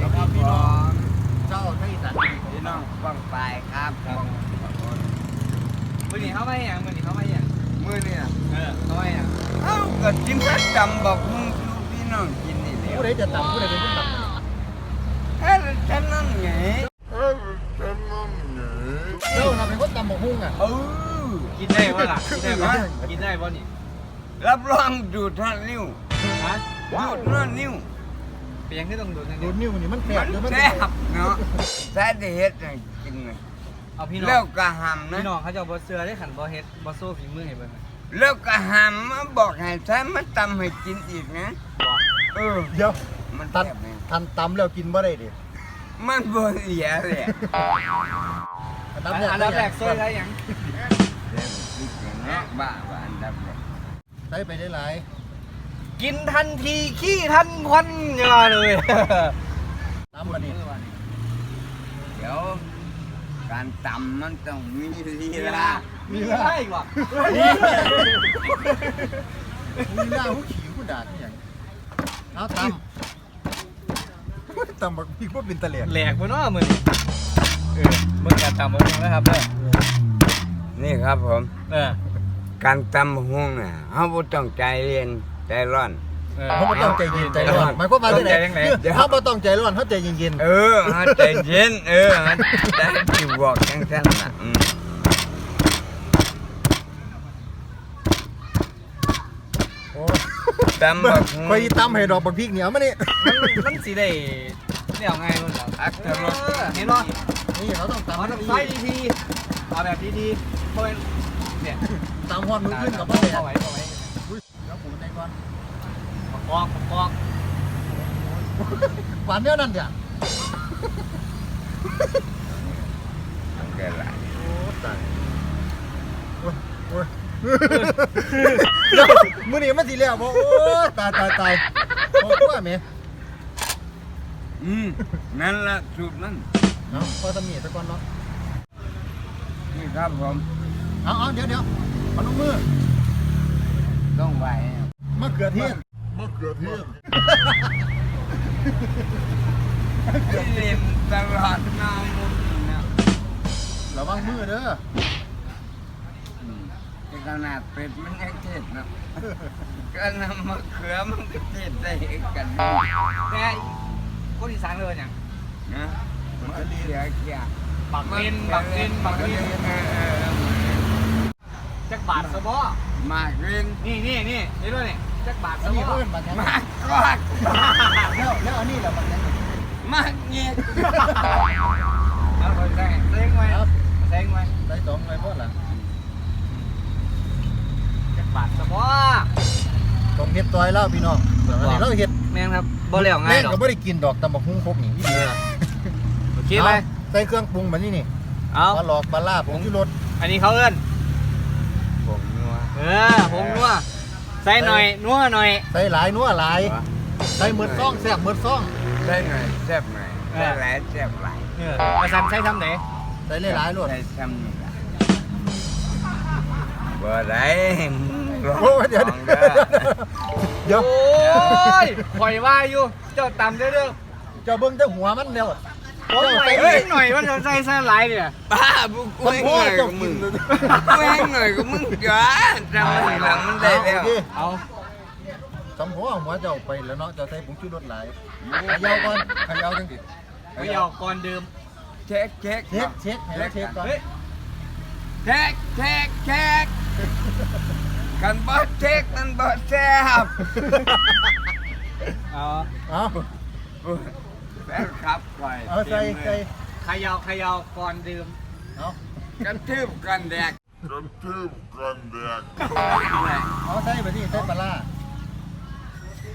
แล้วก็พี่น้องเจ้าไทยอีสานพี่น้องฟังไปครับฟังมือนี่เขาไม่อย่างมือนี่เขาไม่อย่างมือเนี่ยเออเขาไม่อย่างเอ้าก็กินประจำบอกมึงดูพี่น้องกินนี่เดียวผู้ใดจะตำผู้ใดเป็นผู้ตำเอ้ยฉันนั่นไงเจ้าทำเป็นคนตำหมกหุ้งอะเออกินได้ปะล่ะกินได้ปะกินได้ปะนี่รับรองดูดท่านนิ้วฮะดูดท่านนิ้ว เป็นยังที่ต้องดูนั่นดูนี่นิ้วนี่มันแสมับนหรือมันแซ่บเนาะแซ่บที่เฮ็ดให้กินไงเอาพี่น้อแล้วงก็หำนะพี่น้องเขาจะเอาบอเสือได้ขันบอเฮ็ดบอโซ่ฝีมือให้เบิ่งแล้วก็หำมาบอกให้ใช้มาตำให้กินอีกนะ เออ เดี๋ยวมันทันแซ่บไหมทันตำแล้วกินบ่ได้ดิมันบ่เสียเลยอันอัดับแรกนดับแรกโซ่ได้ยังเดี๋ยวคิดอย่างนี้บ้าว่าอันดับแรกใช้ไปได้หลาย กินทันทีขี้ทันควันอย่าเลยตำมาดิเดี๋ยว การตำมันต้องมีลีลามีอะไรอีกวะมีหน้าผู้ขี่ผู้ด่าที่อย่างเอาตำตำบักพี่พวกเป็นตะเหลียงแหลกบนน้อมือนี่เออเบิ่งการตำบนน้อนะครับเด้อนี่ครับผม เออการตำหุงน่ะเขาบ่ต้องใจเย็น ใจร้อนเออเขาบ่ต้องใจเย็นใจร้อนหมายความว่าต้ได้องใจยังไง คือเขาบ่ต้องใจร้อนเขาใจเย็นเออเขาใจเย็นเออเขาใจที่บอกจังซั่นน่ะอืมๆโอ้ตำบักหุงคอยตำให้ดอกบักพริกเหนียวมานี่มันมันสีได้เนี่ยเอาไงมันเหรออักขรสเออเห็นป่ะนี่เขาต้องเอาตำน้ำไฟดีๆเอาแบบดีๆเพราะเป็นเนี่ยตำฮอดมือขึ้นกับพ่พ่อแดเอาดไว้เอาไว้แล้ว กอบประกอบหวานเดียวนั่นจ้ะมันก็หลายโอ้ตายโอ้ยโอ้ยเดี๋ยวมื้อนี้มันสิแล้วบ่โอ้ยตายตายตายโอ้ตัวแม่อืมนั่นละสูตรมันเอาพอตำหนิซะก่อนเนาะนี่ครับผมเอาเอาเดี๋ยวเดี๋ยวเอาลงมือต้องไหวมะเขือเทศ เล่นตลอดน้ำมุกนี่นะระวังมือเด้ออืมที่ขนาดเป็ดมันยังเทศเนาะก็นำมะเขือมันก็เทศได้กันแต่คนอีสานเลยอย่างนะมะเขือเขียบักเล่นบักเล่นบักเล่นเออเออจักบาทสบอมากเล่นนี่นี่นี่นี่ด้วยนี่ จักบาทสอันบนี้อเขาเป็นบัตรยังมากกอดแล้วแล้วอันนี้แหละบัตรยังมากเงียบเอาไปแซงเซ็งไว้ครับเซ็งไว้ได้สองเลยพ่อละจักบาทสบอต้องเฮ็ดซอยแล้วพี่น้องอันนี้เราเฮ็ดแม่งครับบ่เลี้ยวง่ายงหรอกก็บ่ได้กินดอกตำบักหุ่งครบนี่เออโอเคไปใส่เครื่องปรุงแบบนี้นี่เอาปลาหลอกปลาลาบผงชูรสอันนี้เขาเอิ้นผมนัวเออ ใส่หน่อยนัวหน่อย ใส่หลายนัวหลาย ใส่หมืดซ่องแซ่บหมืดซ่องได้หน่อยแซ่บหน่อยได้หลายแซ่บหลายเออประสันใช้ทำไหนใส่หลายๆรสได้ทำนี่ละบ่ได้โอ้ยเดี๋ยวลองเดี๋ยวด้อเดี๋ยวโอ้ยข่อยว่าอยู่ เจ้าตำเด้อเด้อเจะเบิ่งแต่หัวมันแล้ว ผมใส่นิดหน่อยว่าจะใส่ใส่หลายเนี่ยป้าบุกมันเว้งพ่อหน่อยเจ้ากับกิมึนงเลยเว้งหน่อยกับมึงจ้าจำไม่หลังมันได้แล้วโอเคเอาสำหัวหัวเจ้าไปแล้วเนาะเจะใส่ผงชูรสหลายเขยาวก่อนเขยาวจังสิไปเอาก่อนดื่มเช็คเช็คเช็คเช็คให้เราเช็คก่อนเฮ้ยเช็คเช็คเช็คกันบ่เช็คมันบ่แซ่บเอาเอา แฟนครับก่อยเอาใส่ใส่เขยาวขยาวก่อนดื่มเอากันทืบกันแดกเอาใส่ไปนี่ใส่ปลาร้า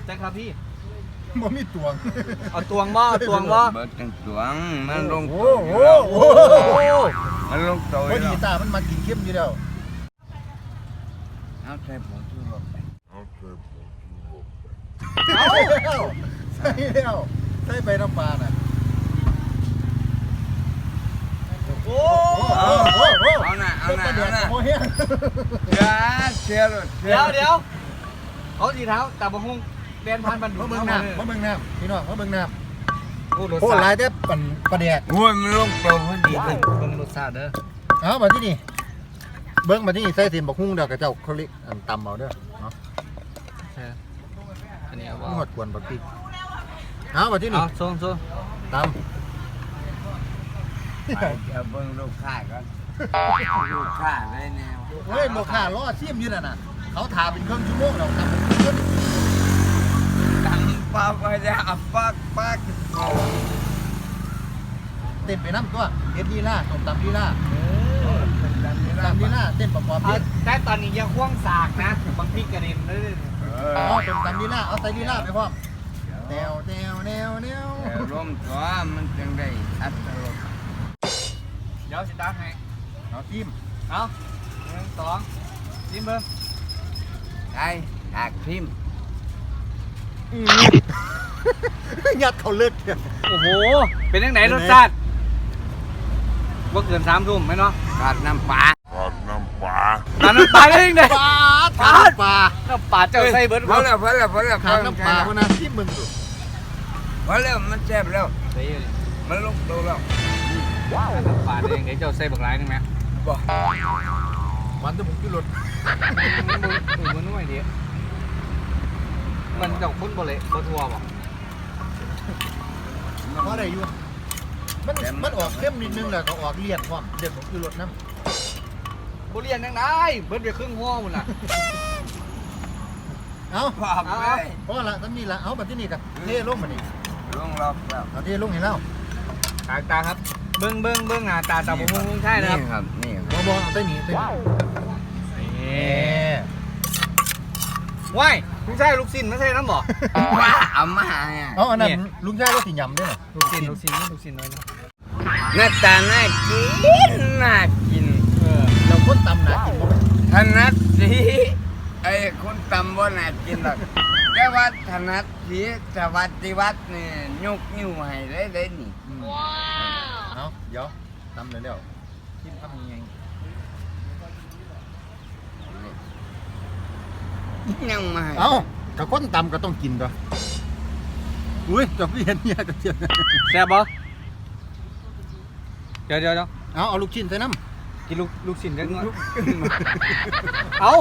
จังครับพี่ บ่มีตวง เอาตวงบ่เอาตวงบ่เบิดจังสวงมันลงโอ้โตโหแล้วโอ้โห มันลงโตพอดีแล้วตามันมากินเข้มอยู่แล้วเอาใส่ผงชูรสไปเอาแล้วใส่แล้ว ใส่ใบน้ำปลาน่ะโอ้โอ้โหโอ้โหเอาหน่ะเอาหน่ะใส่ปลาแดเอากหน่ะโอ้เฮียอย่าเชื่อรถเดี๋ยวเดี๋ยวเขาสีเท้าตาบะฮุงเรียนพันบันดุมาเบิ่งน้ำมาเบิ่งน้ำพี่น้องมาเบิ่งน้โอ้รสโคตรชาหลายติแต่ปั่นปลาแดกโอ้ยมันลงตัวพอดีเบิ่งเบิ่งรสชาติเด้อเอามาที่นี่เบิ้งมาที่นี่ใส่เทียมบักฮุ้งเด้อกับเจ้าเขาเรียกอันตำเอาเด้อเนาะเอออันนี้เอานวดกวนบักพริก เอามาที่นี่เอาส่งส่งตไปเดี๋ยวเบิ่งลูกค้าก่อนลูกค้าเลยแนวำเฮ้ยโลค่ารอเสียมอยู่นั่นน่ะเขาถาเป็นเครื่องชั่วโมงแล้วครับตังปากไปจะอับปักปักเต้นไปน้ำตัวเอ็ดลีล่าต้มตำลีล่าเออตำลีล่าเต้นประกอบเพเอาลงแต่ตอนนี้ยังควงสากนะบางทีกระเด็นเลยเอาต้มตำลีล่าเอาใส่ลีล่าไปพร้อม แนวแนวแนวแนวแต่ร่วมตัวมันจึงได้อัตรสเดี๋ยวสิตักให้เอาทิมเอาหนึ่งสองจิ้มเบิ่งได้หากทิมยัดเขาเลิกเถอะโอ้โห เป็นยังไงรสชาติบ่เกินสามทุ่มไหมเนาะกอดน้ำปลาน้ำปลาได้ยังไงปลาทางปลาน้ำปลาเจ้าใส่เบิดพอแล้วพอแล้วพอแล้วทางน้ำปลาพวกนั้นที่มึง ดูพอแล้วมันแซ่บแล้ว ใส่อยู่ดิมันลงตัวแล้วน้ำปลาได้ยังไงเจ้าใส่บักหลายนึงไหมบ่มันจะมึงขึ้นรถมันมันนุ่มดีมันเจ้าคุ้นบ่เละบ่ทัวบ่เพราะอะไรอยู่มันมันออกเข้มนิดนึงแหละก็ออกเลี่ยนพร้อมเดี๋ยวผมขึ้นรถน้บ่เรียนยังได้เบิดไปครึ่งหัวหมดน่ะำเอาปากไปเพราะละตั้งนี้ละเอาแบบที่นี่กับเท่ลงมานี่ ลงล็อกแล้วเอาเท่ลงเห็นแล้วตาตาครับ เบิ่งเบิ่งเบิ่งหน้าตาตาบ่ฮู้ใช่นะครับนี่ครับนี่ครับบอบอเอาใส่หนีใส่หนีเอเอ๊ะว้ายลุงใช่ลูกชิ้นไม่ใช่น้ำบ่ว้าเอามาเนี่ยเอาอันนั้นเนี่ยลุงชายก็สิยำด้วยน่ะลูกชิ้นลูกชิ้นลูกชิ้นน้อยนะหน้าตาน่ากินน่ากิน เออเราคนตำหนากินบ่ถนัดสีไอ้ คนตำบ่น่ากินหรอกแต่ว่าถนัดสีสวัสดิวัฒน์นี่ยกนิ้วให้เลยเลยนี่ เอาเดี๋ยวตำเลยเดี๋ยวกินทำยังไงยังมาให้เอากับคนตำก็ต้องกินตัวอุ้ยจบเรียนเนี่ยกับเทียนแซ่บบ่เดี๋ยวเดี๋ยวเดี๋ยวเอาเอาลูกชิ้นใส่น้กินลูกลูกชิ้นจังหน่อยเอา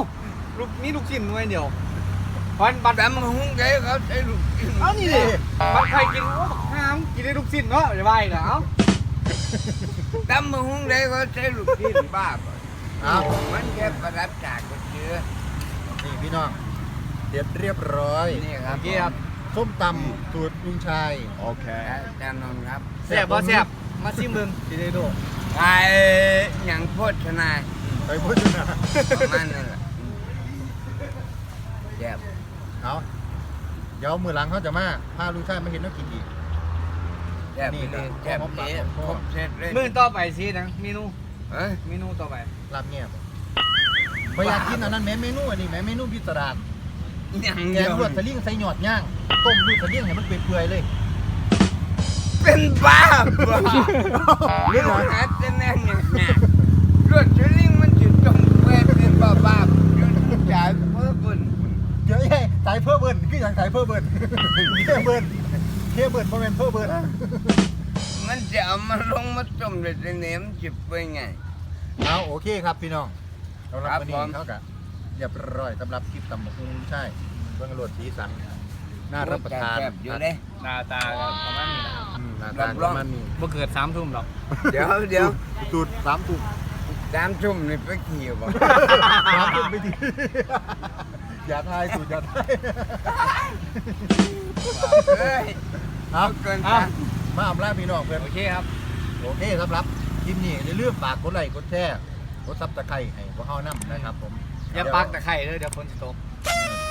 ลูกนี่ลูกชิ้นหน่วยเดียวพันบัตรตำหุ้งใจเขาใช้ลูกกินเอานี่ดิบัตรใครกินโอ้บักห้ามกินได้ลูกชิ้นเนาะอย่าไปนะเอาตำหุ้งใจเขาใช้ลูกกินบ้าบ่ำเอามันแค่ประดับจากก็เชื่อนี่พี่น้องเด็ดเรียบร้อยนี่ครับโอเคครับส้มตำสูตรลุงชายโอเคอาจารย์นนท์ครับแซ่บบ่แซ่บมาซิมเบิ่งสิได้ดูไอ้หยังโพชนาไปพูดนะประมาณนั้นแหละแซ่บ เอาเดี๋ยวมือหลังเขาจะมาพาลุงชายมาเห็นนักกินอีก แซ่บไปเลยแซ่บเละครบเสร็จเลยมื้อต่อไปสินะเมนูเอ้ยเมนูต่อไปลาบเงียบพอยากกินอันนั้นแหม่เมนูอันนี้แหม่เมนูพิสดารยังแกเดียงวลวดสลิงใส่หยอดย่าง ต้มลวดสลิงให้มันเปื่อยๆเลยเป็นบ้าบ่เรื่องหอะไราจะแน่นอย่างหนักรถชลิงมันจุดตรงเวทเป็นบ้าบ้าจนจ่ายเพิ่มบุญ เดี๋ยวไอ้สายเพื่อเบิร์นคืออย่างสายเพื่อเบิร์นเพื่อเบิร์นเพื่อเบิร์นโมเมนเพื่อเบิร์นมันจะเอามาลงมาต้มเลยจะเนี้ยมนจิบไปไง เอาโอเคครับพี่น้องเรารับครับวันนี้ผม เท่ากับเรียบร้อยสำหรับคลิปตำบักหุ่งใช่เบื้องรวดสีสันน่ารับประทานแซ่บอยู่เด้ หน้าตาก็ประมาณนี้นะครับอืมหน้ารัตาบปรองระมาณนี้บ่เกิด3ทุ่มหรอก เดี๋ยวเดี๋ยวสูตรสามทุ่มสามทุ่มนี่ไปขี่บ่ สามทุ่มไปที อย่าทายสูตรอย่าทายเฮ้ย เอาเกินอะไปมาอำลาพี่น้องเพื่อนโอเคครับ โอเคสำหรับคลิปนี้อย่าลืมฝากกดไลค์กดแชร์กดซับสไครต์ให้พวกเขานํนะครับ ผมอย่าปักตะไคร้เด้อเดี๋ยวฝนสิตก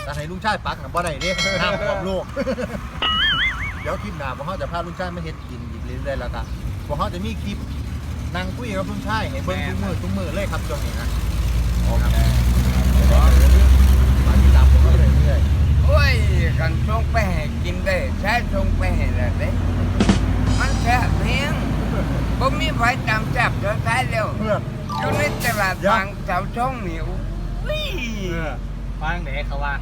แต่ให้ลุงชายปักนะบ่ได้เด้ห้ามความโลกเดี๋ยวคลิปหน้าพวกเขาจะพาลุงชายมาเฮ็ดกินอีกเรื่อยๆแล้วกันพวกเขาจะมีคลิปนั่งคุยกับลุงชายให้เบิ่งทุกมือทุกมือเลยครับช่วงนี้นะโอเค โอ้ยกันส่งไปให้กินได้ใช้ส่งไปให้แล้วเด้มันแซ่บเพียงบ่มีไฟตามจับเท่าท้ายแล้วๆเพื่อนอยู่ในตลาดบางเสาช่องนี่อุ้ยฟังเด็กเขาว่าข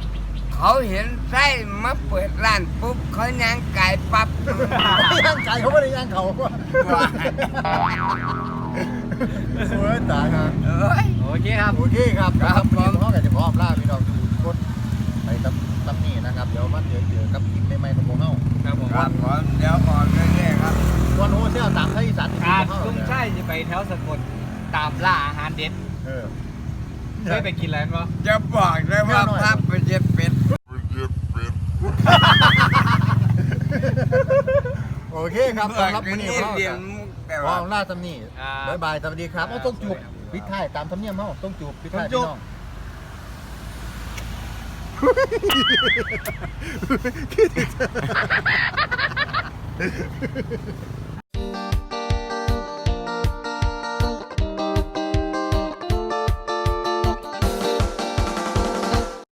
เขาเห็นไส้มาเปิดร้านปุ๊บเขายังไก่ปั๊บย่างไก่เขาไม่ได้ย่างเขาว่ะว้าโอ้ยตายฮะเอ้ยโอเคครับ โอเคครับ ครับวันนี้ผมพ่อกับจะพร้อมล่าพี่น้องทุกคนไปตำตำ นี่นะครับเดี๋ยวมาเจอเจอกับคลิปใหม่ๆของพวกเราครับผมครับผมเดี๋ยวบอกเรื่อยๆครับวันโฮเซลตามไทยอีสานการลุงใช่จะไปแถวสกลตามล่าอาหารเด็ดเออเคยไปกินอะไรมั้ยจะบอกเลยว่าภาพไปเจ็บเป็ดโอเคครับสำหรับวันนี้เดีพ่อเดียวกับมุกแต่พ่อว่าล่าตำนี่บายบายสวัสดีครับเอาต้องจูบปิดท้ายตามธรรมเนียมเฮาต้องจูบปิดท้ายพี่น้อง เ